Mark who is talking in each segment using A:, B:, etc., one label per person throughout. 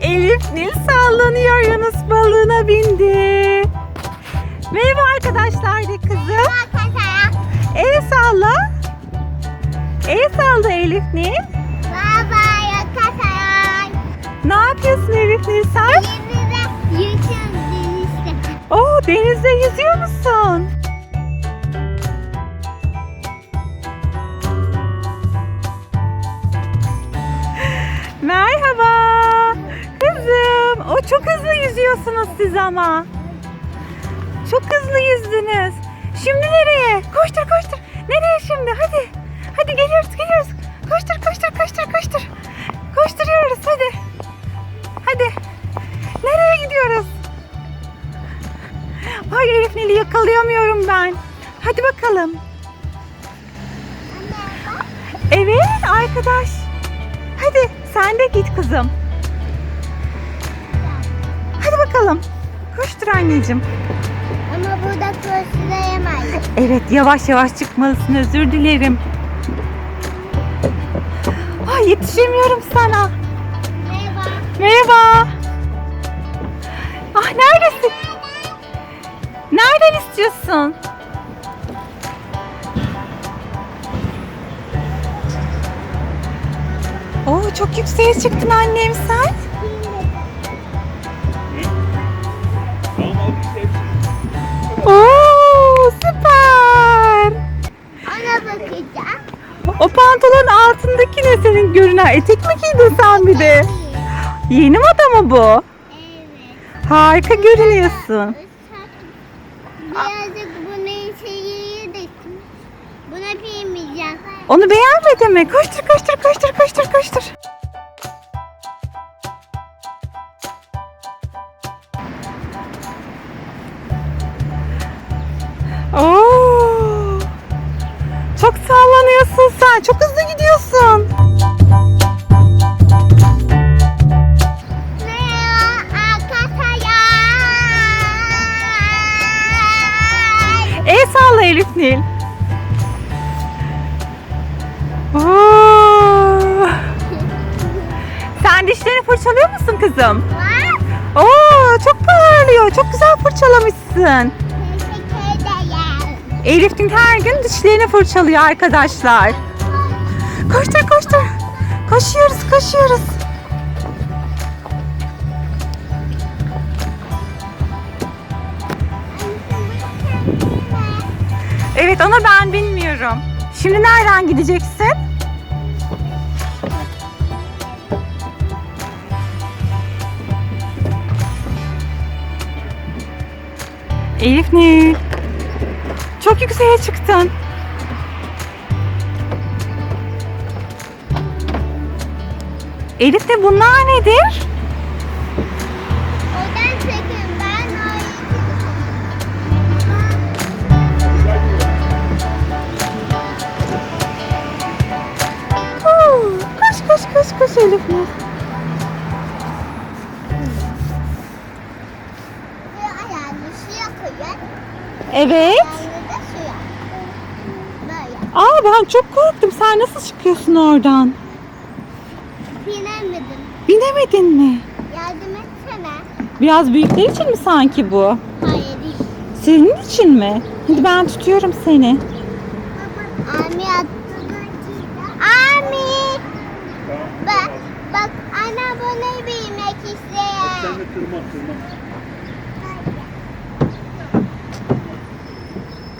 A: Elif Nil sallanıyor Yunus balığına bindi. Merhaba arkadaşlar de kızım. El salla. El salla Elif Nil. Ne yapıyorsun Elif Nil sen? Oo denizde yüzüyor musun? Yüzüyorsunuz siz ama. Çok hızlı yüzdünüz. Şimdi nereye? Koştur koştur. Nereye şimdi? Hadi. Hadi geliyoruz geliyoruz. Koştur koştur koştur koştur. Koşturuyoruz hadi. Hadi. Nereye gidiyoruz? Ay Elif Nil'i yakalayamıyorum ben. Hadi bakalım. Evet arkadaş. Hadi sen de git kızım. Bakalım. Koştur anneciğim.
B: Ama burada koşulayamayız.
A: Evet yavaş yavaş çıkmalısın özür dilerim. Ay yetişemiyorum sana.
B: Merhaba.
A: Merhaba. Ah neredesin? Nereden istiyorsun? Oo çok yükseğe çıktın annem sen. altındaki ne senin görünen? Etek mi giydin sen bir de? Yeni moda mı bu?
B: Evet.
A: Harika görünüyorsun.
B: Birazcık bunun şeyi de Buna giymeyeceğim.
A: Onu beğenmedin mi? Koştur koştur koştur koştur koştur. Sallanıyorsun sen. Çok hızlı gidiyorsun. El salla Elif Nil. Oo! Sen dişlerini fırçalıyor musun kızım? Oo, çok parlıyor. Çok güzel fırçalamışsın. Elif Nil her gün dişlerini fırçalıyor arkadaşlar. Koştur koştur. Koşuyoruz koşuyoruz. Evet onu ben bilmiyorum. Şimdi nereden gideceksin? Elif Nil. Çok yükseğe çıktın. Elif de bunlar nedir?
B: Oradan çekin ben o
A: Huu, Koş koş koş koş Elif
B: koyun.
A: Evet. Aa ben çok korktum. Sen nasıl çıkıyorsun oradan?
B: Binemedim.
A: Binemedin mi?
B: Yardım etsene.
A: Biraz büyükler için mi sanki bu?
B: Hayır değil.
A: Senin için mi? Hadi ben tutuyorum seni.
B: Ami. Ami. Bak, bak ana bunu bilmek istiyor.
C: Sen de tırman tırman.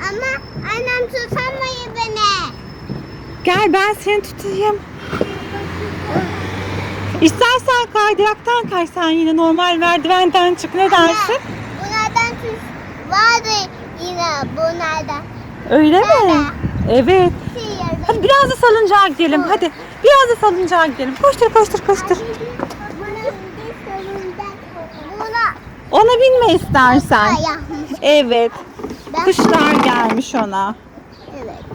B: Ama annem tutamayı beni.
A: Gel ben seni tutayım. İstersen kaydıraktan kay sen yine normal merdivenden çık ne dersin?
B: Bunlardan tut. Vardı yine bunlardan.
A: Öyle mi? Evet.
B: Sıyırdı.
A: Hadi biraz da salıncağa gidelim hadi. Biraz da salıncağa gidelim. Koştur koştur koştur. Ona binme istersen. Evet. Kuşlar gelmiş ona.
B: Evet.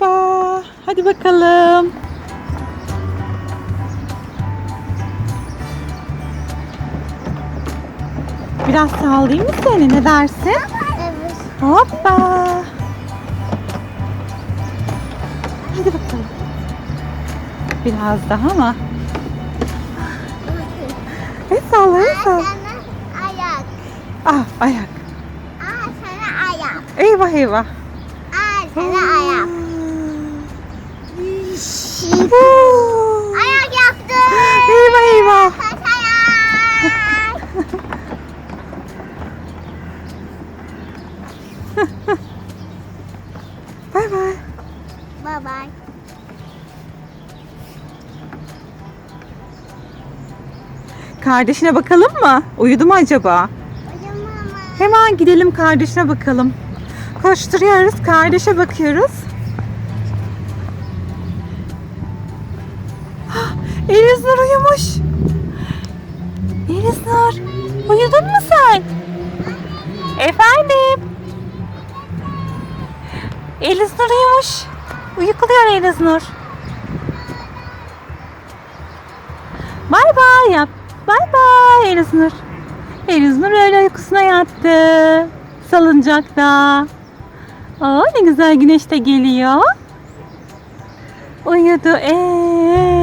A: Hoppa. Hadi bakalım. Biraz sallayayım mı seni? Ne dersin?
B: Evet.
A: Hoppa. Hadi bakalım. Biraz daha mı? El salla,
B: Aa,
A: salla.
B: ayak.
A: Ah, ayak.
B: Aa, sana ayak.
A: Eyvah eyvah.
B: Aa, sana ayak.
A: Huu.
B: Ayak yaptı.
A: Eyvah eyvah.
B: Kaç ayak.
A: Bay bay.
B: Bye bye.
A: Kardeşine bakalım mı? Uyudu mu acaba?
B: Mama.
A: Hemen gidelim kardeşine bakalım. Koşturuyoruz, kardeşe bakıyoruz. Eliznur uyumuş. Eliznur, uyudun mu sen? Efendim? Eliznur uyumuş. Uyukluyor Eliznur. Bay bay yap. Bay bay Eliznur. Eliznur öyle uykusuna yattı. Salıncakta. Aa ne güzel güneş de geliyor. Uyudu. Ee,